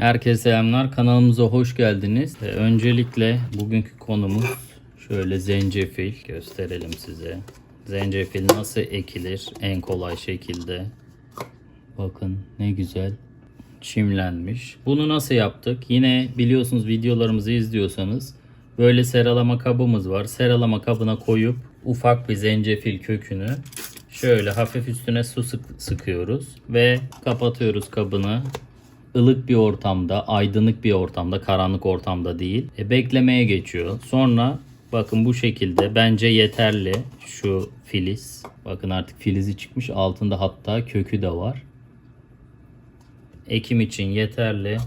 Herkese selamlar. Kanalımıza hoş geldiniz. Ee, Öncelikle bugünkü konumuz şöyle zencefil gösterelim size. Zencefil nasıl ekilir en kolay şekilde. Bakın ne güzel çimlenmiş. Bunu nasıl yaptık? Yine biliyorsunuz videolarımızı izliyorsanız böyle seralama kabımız var. Seralama kabına koyup ufak bir zencefil kökünü şöyle hafif üstüne su sık- sıkıyoruz ve kapatıyoruz kabını ılık bir ortamda, aydınlık bir ortamda, karanlık ortamda değil. E, beklemeye geçiyor. Sonra bakın bu şekilde bence yeterli şu filiz. Bakın artık filizi çıkmış. Altında hatta kökü de var. Ekim için yeterli.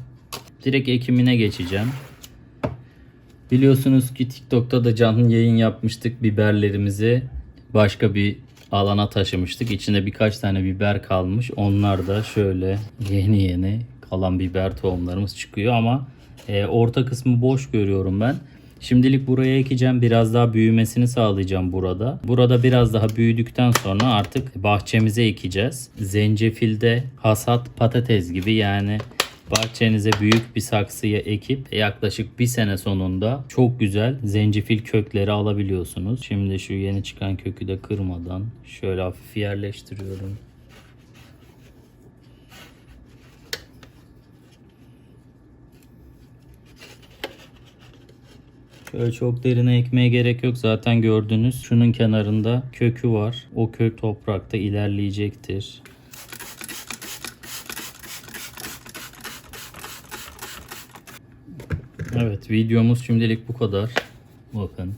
Direkt ekimine geçeceğim. Biliyorsunuz ki TikTok'ta da canlı yayın yapmıştık. Biberlerimizi başka bir alana taşımıştık. İçinde birkaç tane biber kalmış. Onlar da şöyle yeni yeni kalan biber tohumlarımız çıkıyor ama e, orta kısmı boş görüyorum ben. Şimdilik buraya ekeceğim. Biraz daha büyümesini sağlayacağım burada. Burada biraz daha büyüdükten sonra artık bahçemize ekeceğiz. Zencefilde hasat patates gibi yani bahçenize büyük bir saksıya ekip yaklaşık bir sene sonunda çok güzel zencefil kökleri alabiliyorsunuz. Şimdi şu yeni çıkan kökü de kırmadan şöyle hafif yerleştiriyorum. Şöyle çok derine ekmeye gerek yok. Zaten gördünüz şunun kenarında kökü var. O kök toprakta ilerleyecektir. Evet videomuz şimdilik bu kadar. Bakın.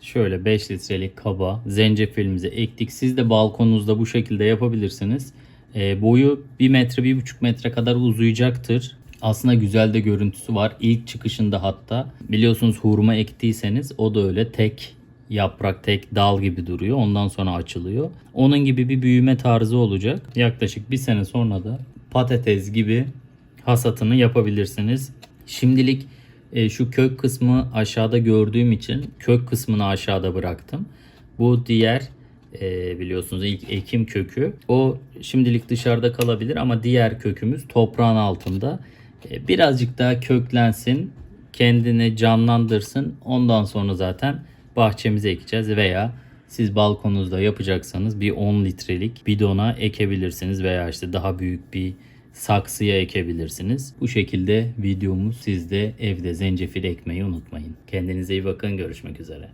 Şöyle 5 litrelik kaba zencefilimizi ektik. Siz de balkonunuzda bu şekilde yapabilirsiniz. Ee, boyu 1 metre 1,5 metre kadar uzayacaktır. Aslında güzel de görüntüsü var. İlk çıkışında hatta biliyorsunuz hurma ektiyseniz o da öyle tek yaprak tek dal gibi duruyor. Ondan sonra açılıyor. Onun gibi bir büyüme tarzı olacak. Yaklaşık bir sene sonra da patates gibi hasatını yapabilirsiniz. Şimdilik e, şu kök kısmı aşağıda gördüğüm için kök kısmını aşağıda bıraktım. Bu diğer e, biliyorsunuz ilk ekim kökü. O şimdilik dışarıda kalabilir ama diğer kökümüz toprağın altında. E, birazcık daha köklensin, kendini canlandırsın. Ondan sonra zaten bahçemize ekeceğiz veya siz balkonunuzda yapacaksanız bir 10 litrelik bidona ekebilirsiniz veya işte daha büyük bir saksıya ekebilirsiniz. Bu şekilde videomuz sizde evde zencefil ekmeyi unutmayın. Kendinize iyi bakın. Görüşmek üzere.